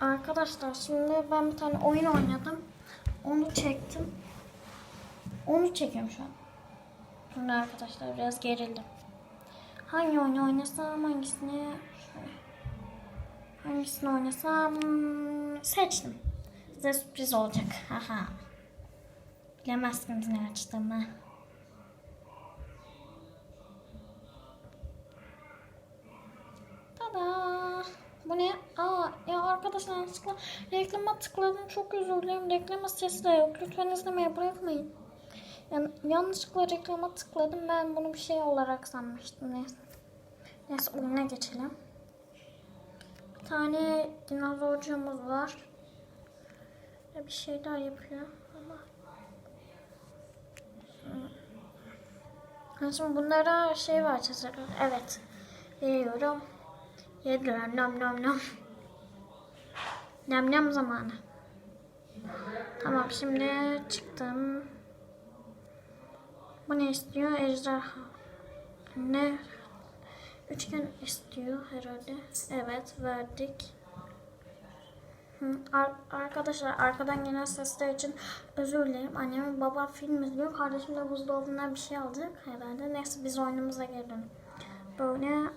Arkadaşlar şimdi ben bir tane oyun oynadım. Onu çektim. Onu çekiyorum şu an. Şimdi arkadaşlar biraz gerildim. Hangi oyunu oynasam hangisini. Hangisini oynasam seçtim. Size sürpriz olacak. Haha. Bilemezsiniz ne açtığımı. Tada! Bu ne? Ya arkadaşlar yanlışlıkla reklama tıkladım. Çok özür dilerim. Reklama sesi de yok. Lütfen izlemeye bırakmayın. Yani yanlışlıkla reklama tıkladım. Ben bunu bir şey olarak sanmıştım. Neyse. Neyse oyuna geçelim. Bir tane dinozorcuğumuz var. Bir şeyler yapıyor. Ama... Ha, Şimdi bunlara şey var çizerler. Evet. Veriyorum. Yediler nam nam nam. Nam nam zamanı. Tamam şimdi çıktım. Bu ne istiyor? Ejderha. Ne? Üçgen istiyor herhalde. Evet verdik. Ar- arkadaşlar arkadan gelen sesler için özür dilerim. Annem babam film izliyor. Kardeşim de buzdolabından bir şey alacak herhalde. Neyse biz oyunumuza gelelim. Böyle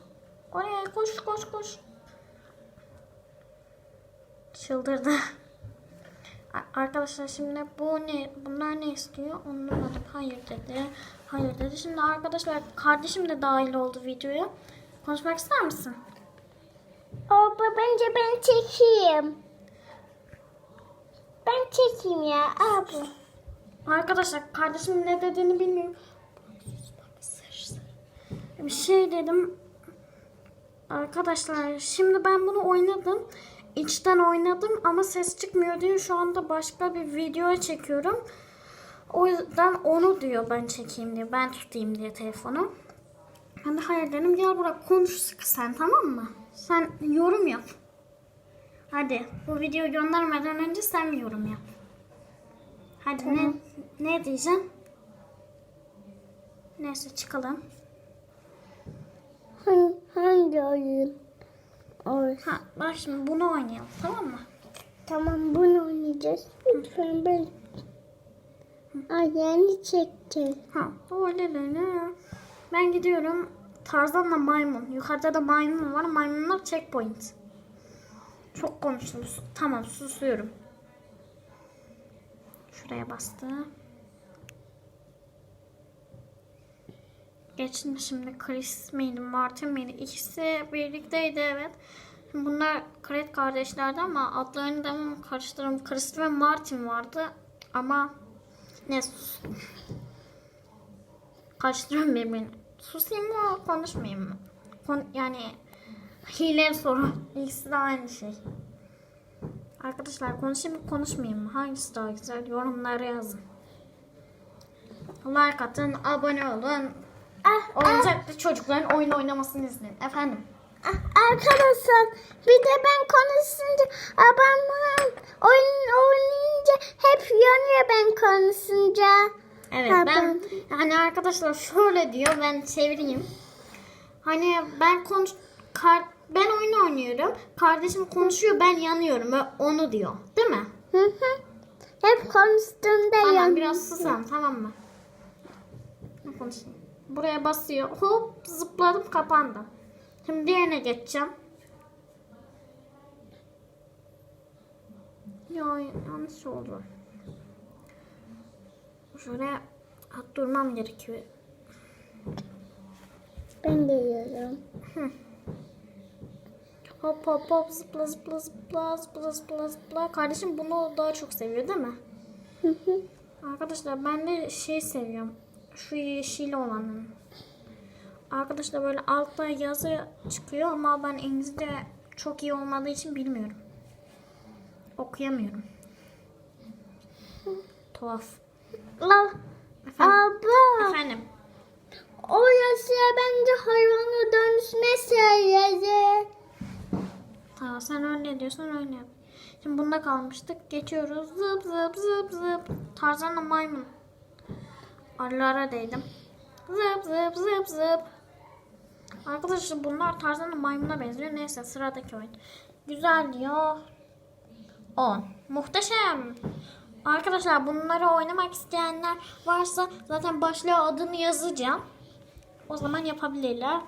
oraya koş koş koş. Çıldırdı. Arkadaşlar şimdi bu ne? Bunlar ne istiyor? Onu anlamadım. Hayır dedi. Hayır dedi. Şimdi arkadaşlar kardeşim de dahil oldu videoya. Konuşmak ister misin? Baba bence ben çekeyim. Ben çekeyim ya abi. Arkadaşlar kardeşim ne dediğini bilmiyorum. Bir şey dedim. Arkadaşlar şimdi ben bunu oynadım. İçten oynadım ama ses çıkmıyor diye şu anda başka bir video çekiyorum. O yüzden onu diyor ben çekeyim diye. Ben tutayım diye telefonu. Ben de hayır dedim gel bırak konuş sıkı sen tamam mı? Sen yorum yap. Hadi bu videoyu göndermeden önce sen yorum yap. Hadi ne ne diyeceğim? Neyse çıkalım. Hangi, hangi oyun? Oy. Ha bak şimdi bunu oynayalım tamam mı? Tamam bunu oynayacağız. Lütfen ben ayağını çekeceğim. Ha öyle öyle. Ben gidiyorum. Tarzanla maymun. Yukarıda da maymun var. Maymunlar checkpoint. Çok konuştum. Tamam susuyorum. Şuraya bastı. Geçti şimdi Chris miydi, Martin miydi? İkisi birlikteydi evet. Bunlar Kret kardeşlerdi ama adlarını da karıştırdım. Chris ve Martin vardı. Ama ne sus. Karıştırıyorum birbirini. Susayım mı konuşmayayım mı? Kon yani hile soru. İkisi de aynı şey. Arkadaşlar konuşayım mı konuşmayayım mı? Hangisi daha güzel? Yorumlara yazın. Like atın, abone olun. Ah, Oyuncaklı çocukların oyun oynamasını izleyin. Efendim. ah, arkadaşlar bir de ben konuşunca babamın oyun oynayınca hep yanıyor ben konuşunca. Evet Ha, ben hani arkadaşlar şöyle diyor ben çevireyim. Hani ben konuş kar, ben oyun oynuyorum. Kardeşim konuşuyor ben yanıyorum ve onu diyor. Değil mi? Hı hı. Hep konuştuğunda Tamam yanıyor. biraz susan tamam mı? Ne konuşayım? Buraya basıyor. Hop zıpladım kapandı. Şimdi diğerine geçeceğim. Ya yanlış oldu. Şöyle at durmam gerekiyor. Ben de yiyorum. Hop hop hop zıpla zıpla zıpla zıpla zıpla zıpla. Kardeşim bunu daha çok seviyor değil mi? Hı hı. Arkadaşlar ben de şey seviyorum. Şu yeşil olanı. Arkadaşlar böyle altta yazı çıkıyor ama ben İngilizce çok iyi olmadığı için bilmiyorum. Okuyamıyorum. Tuhaf. La, Efendim? abla. Efendim. O yazıya bence hayvana dönüşme söyledi. Tamam sen öyle diyorsan öyle yap. Şimdi bunda kalmıştık. Geçiyoruz. Zıp zıp zıp zıp. Tarzanla maymun. Arılara değdim. Zıp zıp zıp zıp. Arkadaşlar bunlar Tarzan'la maymuna benziyor. Neyse sıradaki oyun. Güzel diyor. 10. Muhteşem. Arkadaşlar bunları oynamak isteyenler varsa zaten başlığa adını yazacağım. O zaman yapabilirler.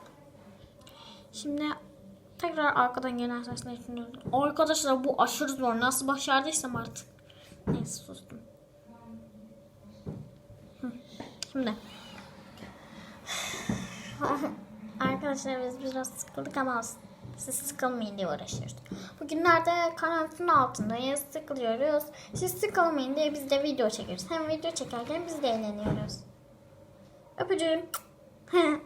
Şimdi tekrar arkadan gelen sesler için Arkadaşlar bu aşırı zor. Nasıl başardıysam artık. Neyse sustum. Hı, Şimdi. Arkadaşlar biz biraz sıkıldık ama siz sıkılmayın diye uğraşıyoruz. Bugünlerde karantina altındayız, sıkılıyoruz. Siz sıkılmayın diye biz de video çekiyoruz. Hem video çekerken biz de eğleniyoruz. Öpücüğüm.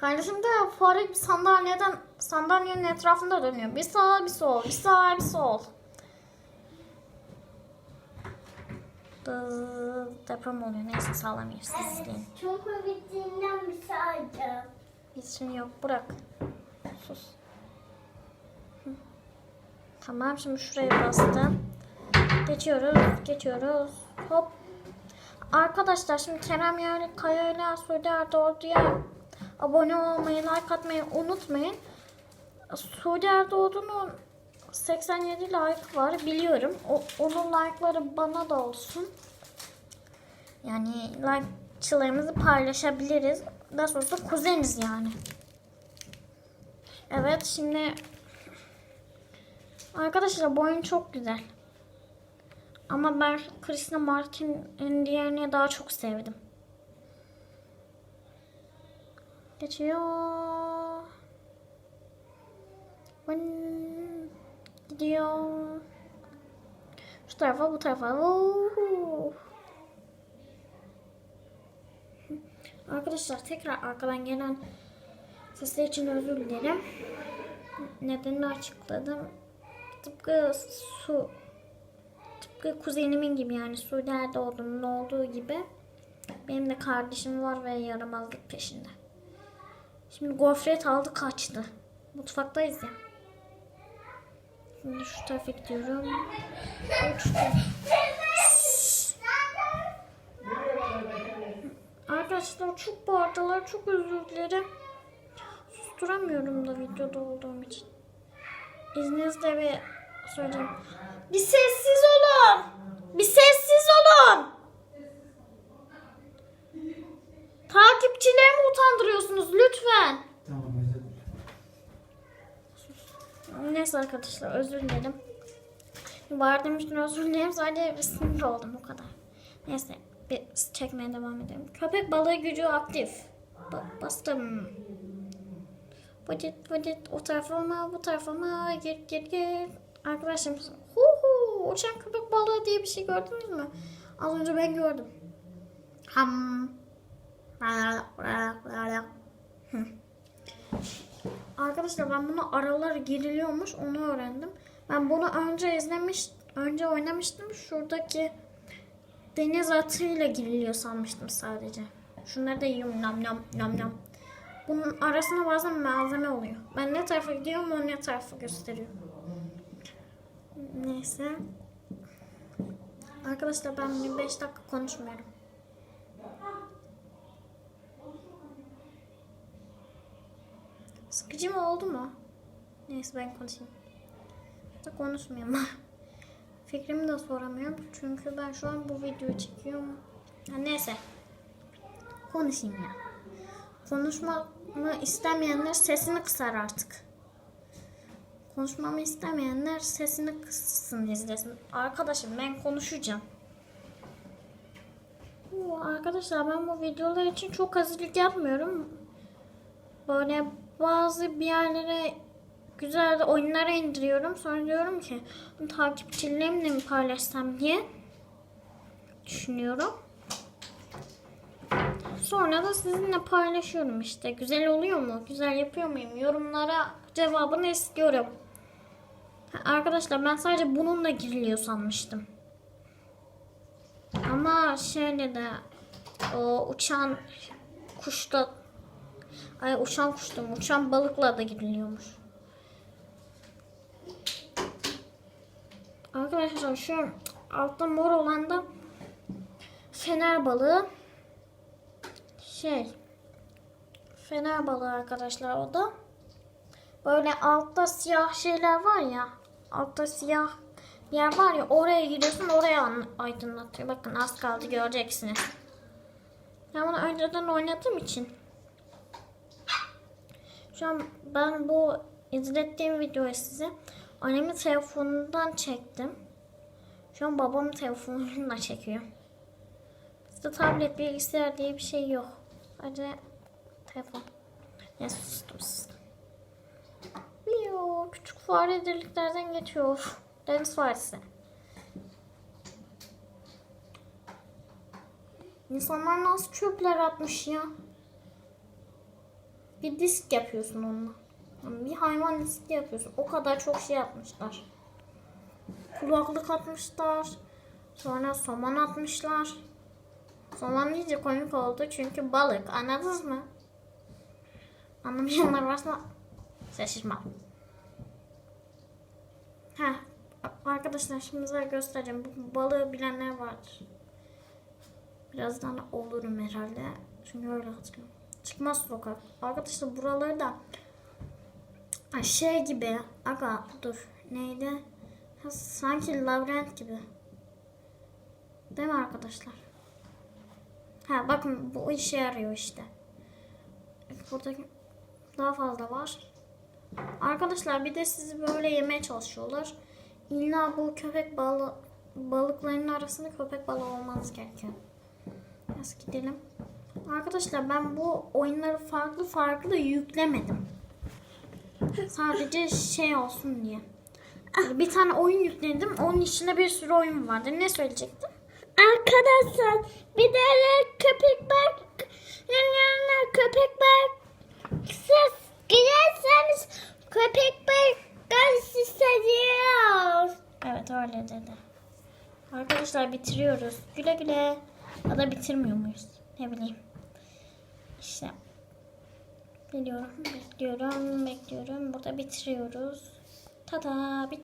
Kardeşim de fare sandalyeden sandalyenin etrafında dönüyor. Bir sağ bir sol, bir sağ bir sol. Deprem oluyor. Neyse sağlamıyor. Siz izleyin. Çok bittiğinden bir şey alacağım. Hiç şey yok. Bırak. Sus. Hı. Tamam şimdi şuraya bastım. Geçiyoruz. Geçiyoruz. Hop. Arkadaşlar şimdi Kerem yani Kaya ile Suudi Erdoğdu'ya abone olmayı, like atmayı unutmayın. Suudi Erdoğdu'nun 87 like var biliyorum. O, onun like'ları bana da olsun. Yani like'çılarımızı paylaşabiliriz. Daha sonrasında kuzeniz yani. Evet şimdi arkadaşlar bu oyun çok güzel. Ama ben Christina Martin'in diğerini daha çok sevdim. Geçiyor. Vın. Gidiyor. Şu tarafa bu tarafa. Vuhu. Arkadaşlar tekrar arkadan gelen sesler için özür dilerim. Nedenini açıkladım. Tıpkı su tıpkı kuzenimin gibi yani Suudi Erdoğan'ın olduğu gibi benim de kardeşim var ve yaramazlık peşinde. Şimdi gofret aldı kaçtı. Mutfaktayız ya. Şimdi şu tarafa gidiyorum. Uçtu. Arkadaşlar çok bağırdılar. Çok özür dilerim. Susturamıyorum da videoda olduğum için. İzninizle bir söyleyeyim. Bir sessiz olun. Bir sessiz olun. Takipçilerimi utandırıyorsunuz lütfen. Tamam. Neyse arkadaşlar özür dilerim. Bağırdığım için özür dilerim. Sadece sinir oldum o kadar. Neyse bir çekmeye devam edelim. Köpek balığı gücü aktif. Ba- bastım. Vıcıt vıcıt o tarafa mı bu tarafa mı gir gir gir. Arkadaşlar hu hu uçan köpek balığı diye bir şey gördünüz mü? Az önce ben gördüm. Ham. Arkadaşlar ben bunu araları giriliyormuş onu öğrendim. Ben bunu önce izlemiş, önce oynamıştım. Şuradaki deniz atıyla giriliyor sanmıştım sadece. Şunları da yiyorum nam nam nam nam. Bunun arasına bazen malzeme oluyor. Ben ne tarafa gidiyorum o ne tarafa gösteriyor. Neyse. Arkadaşlar ben bir 5 dakika konuşmuyorum. Sıkıcı mı oldu mu? Neyse ben konuşayım. Da konuşmayayım. Fikrimi de soramıyorum çünkü ben şu an bu videoyu çekiyorum. Ya neyse. Konuşayım ya. Konuşmamı istemeyenler sesini kısar artık. Konuşmamı istemeyenler sesini kıssın izlesin. Arkadaşım ben konuşacağım. Arkadaşlar ben bu videolar için çok hazırlık yapmıyorum. Böyle bazı bir yerlere güzel oyunlara indiriyorum. Sonra diyorum ki bunu takipçilerimle mi paylaşsam diye düşünüyorum. Sonra da sizinle paylaşıyorum işte. Güzel oluyor mu? Güzel yapıyor muyum? Yorumlara cevabını istiyorum. Arkadaşlar ben sadece bununla giriliyor sanmıştım. Ama şöyle de o uçan kuşla ay uçan kuştum. Uçan balıkla da giriliyormuş. Arkadaşlar şu altta mor olan da fener balığı. Şey fener balığı arkadaşlar o da. Böyle altta siyah şeyler var ya. Altta siyah bir yer var ya oraya giriyorsun oraya aydınlatıyor. Bakın az kaldı göreceksiniz. Ben bunu önceden oynadığım için. Şu an ben bu izlettiğim videoyu size annemin telefonundan çektim. Şu an babamın telefonundan çekiyor. Bizde tablet bilgisayar diye bir şey yok. Sadece telefon. Ne sustum sustum. Yo, küçük fare deliklerden geçiyor. Deniz faresi. İnsanlar nasıl çöpler atmış ya. Bir disk yapıyorsun onunla. Bir hayvan diski yapıyorsun. O kadar çok şey yapmışlar. Kulaklık atmışlar. Sonra somon atmışlar. Somon iyice komik oldu çünkü balık. Anladınız mı? Anlamayanlar varsa şaşırmam. Ha, arkadaşlar şimdi size göstereceğim. Bu balığı bilenler vardır. Birazdan olurum herhalde. Çünkü öyle hatırlıyorum. Çıkmaz sokak. Arkadaşlar buraları da şey gibi. Aga dur. Neydi? Sanki labirent gibi. Değil mi arkadaşlar? Ha bakın bu işe yarıyor işte. Burada daha fazla var. Arkadaşlar bir de sizi böyle yemeye çalışıyorlar. İlla bu köpek balı balıklarının arasında köpek balığı olmanız gerekiyor. Biraz gidelim. Arkadaşlar ben bu oyunları farklı farklı yüklemedim. Sadece şey olsun diye. Bir tane oyun yükledim. Onun içinde bir sürü oyun vardı. Ne söyleyecektim? Arkadaşlar bir de köpek bak. Yanına köpek bak. Siz giderseniz köpek bak. Hissediyoruz. Evet öyle dedi. Arkadaşlar bitiriyoruz. Güle güle. Ya da bitirmiyor muyuz? Ne bileyim. Biliyorum, bekliyorum, bekliyorum. Burada bitiriyoruz. Tada, bitti.